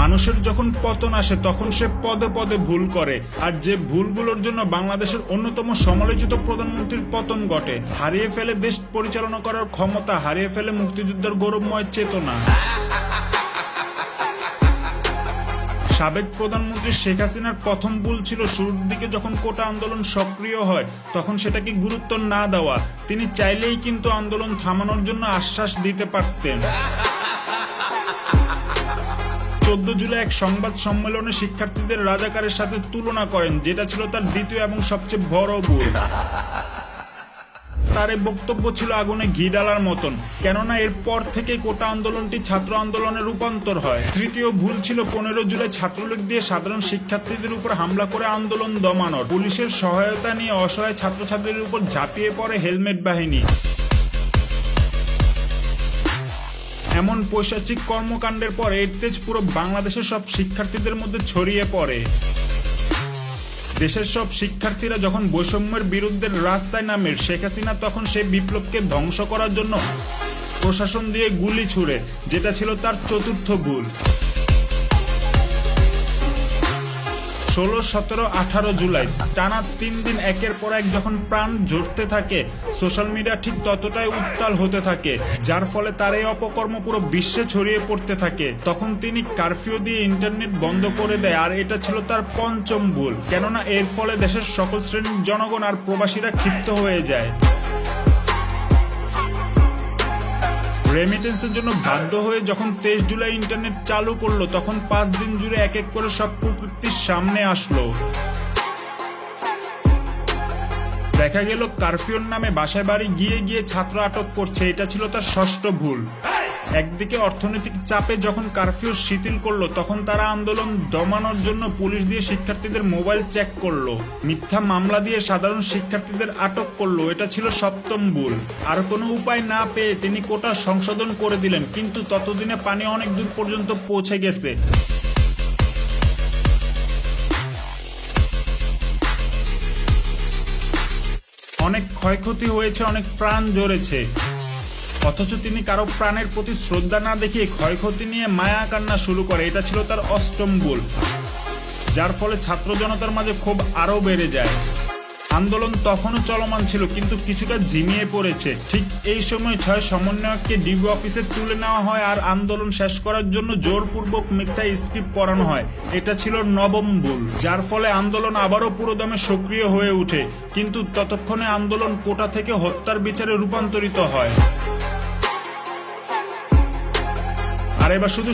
মানুষের যখন পতন আসে, তখন সে পদে পদে ভুল করে। আর যে ভুলগুলোর জন্য বাংলাদেশের অন্যতম সমালোচিত প্রধানমন্ত্রীর পতন ঘটে, হারিয়ে ফেলে দেশ পরিচালনা করার ক্ষমতা, হারিয়ে ফেলে মুক্তিযুদ্ধের গৌরবময় চেতনা। সাবেক প্রধানমন্ত্রী শেখ হাসিনার প্রথম ভুল ছিল শুরুর দিকে যখন কোটা আন্দোলন সক্রিয় হয়, তখন সেটাকে গুরুত্ব না দেওয়া। তিনি চাইলেই কিন্তু আন্দোলন থামানোর জন্য আশ্বাস দিতে পারতেন। চোদ্দ জুলাই এক সংবাদ সম্মেলনে শিক্ষার্থীদের রাজাকারের সাথে তুলনা করেন, যেটা ছিল তার দ্বিতীয় এবং সবচেয়ে বড় ভুল তার বক্তব্য ছিল আগুনে ঘি ডালার মতন। কেননা এরপর থেকে কোটা আন্দোলনটি ছাত্র আন্দোলনে রূপান্তর হয়। তৃতীয় ভুল ছিল পনেরো জুলাই ছাত্রলীগ দিয়ে সাধারণ শিক্ষার্থীদের উপর হামলা করে আন্দোলন দমানোর। পুলিশের সহায়তা নিয়ে অসহায় ছাত্রছাত্রীদের উপর ঝাঁপিয়ে পড়ে হেলমেট বাহিনী। এমন পৈশাচিক কর্মকাণ্ডের পর এর তেজ পুরো বাংলাদেশের সব শিক্ষার্থীদের মধ্যে ছড়িয়ে পড়ে। দেশের সব শিক্ষার্থীরা যখন বৈষম্যের বিরুদ্ধে রাস্তায় নামে, শেখ হাসিনা তখন সেই বিপ্লবকে ধ্বংস করার জন্য প্রশাসন দিয়ে গুলি ছুড়ে, যেটা ছিল তার চতুর্থ ভুল। ষোলো, সতেরো, আঠারো জুলাই, টানা তিন দিন একের পর এক যখন প্রাণ ঝরতে থাকে, সোশ্যাল মিডিয়া ঠিক ততটাই উত্তাল হতে থাকে, যার ফলে তার এই অপকর্ম পুরো বিশ্বে ছড়িয়ে পড়তে থাকে। তখন তিনি কারফিউ দিয়ে ইন্টারনেট বন্ধ করে দেয়, আর এটা ছিল তার পঞ্চম ভুল, কেননা এর ফলে দেশের সকল শ্রেণির জনগণ আর প্রবাসীরা ক্ষিপ্ত হয়ে যায়। রেমিটেন্সের জন্য বাধ্য হয়ে যখন তেইশ জুলাই ইন্টারনেট চালু করল, তখন পাঁচ দিন জুড়ে এক এক করে সব প্রকৃতির সামনে আসলো। দেখা গেল, কারফিউর নামে বাসায় বাড়ি গিয়ে গিয়ে ছাত্র আটক করছে, এটা ছিল তার ষষ্ঠ ভুল। একদিকে অর্থনৈতিক চাপে যখন কারফিউ শিথিল করল, তখন তারা আন্দোলন দমানোর জন্য পুলিশ দিয়ে শিক্ষার্থীদের মোবাইল চেক করল। মিথ্যা মামলা দিয়ে সাধারণ শিক্ষার্থীদের আটক করল। এটা ছিল সপ্তম ভুল। আর কোনো উপায় না পেয়ে তিনি কোটা সংশোধন করে দিলেন, কিন্তু ততদিনে পানি অনেক দূর পর্যন্ত পৌঁছে গেছে। অনেক ক্ষয়ক্ষতি হয়েছে, অনেক প্রাণ ঝরেছে। অথচ তিনি কারও প্রাণের প্রতি শ্রদ্ধা না দেখিয়ে ক্ষয়ক্ষতি নিয়ে মায়া কান্না শুরু করে। এটা ছিল তার অষ্টম ভুল। যার ফলে ছাত্র জনতার মাঝে ক্ষোভ আরও বেড়ে যায়। আন্দোলন তখনও চলমান ছিল, কিন্তু কিছুটা ঝিমিয়ে পড়েছে। ঠিক এই সময় ছয় সমন্বয়ককে ডিবি অফিসে তুলে নেওয়া হয় আর আন্দোলন শেষ করার জন্য জোরপূর্বক মিথ্যা স্ক্রিপ্ট পড়ানো হয়। এটা ছিল নবম ভুল, যার ফলে আন্দোলন আবারও পুরোদমে সক্রিয় হয়ে ওঠে, কিন্তু ততক্ষণে আন্দোলন কোটা থেকে হত্যার বিচারে রূপান্তরিত হয়। আর এবার শুধু